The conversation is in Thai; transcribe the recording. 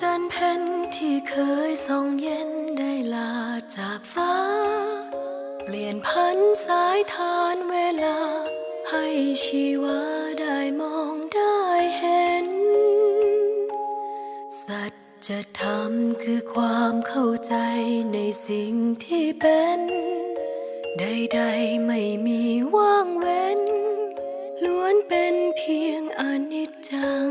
จันทร์เพ็ญที่เคยส่องเย็นได้ลาจากฟ้า เปลี่ยนพันสายทานเวลา ให้ชีวาได้มองได้เห็น สัจธรรมคือความเข้าใจในสิ่งที่เป็นใดๆไม่มีว่างเว้น ล้วนเป็นเพียงอนิจจัง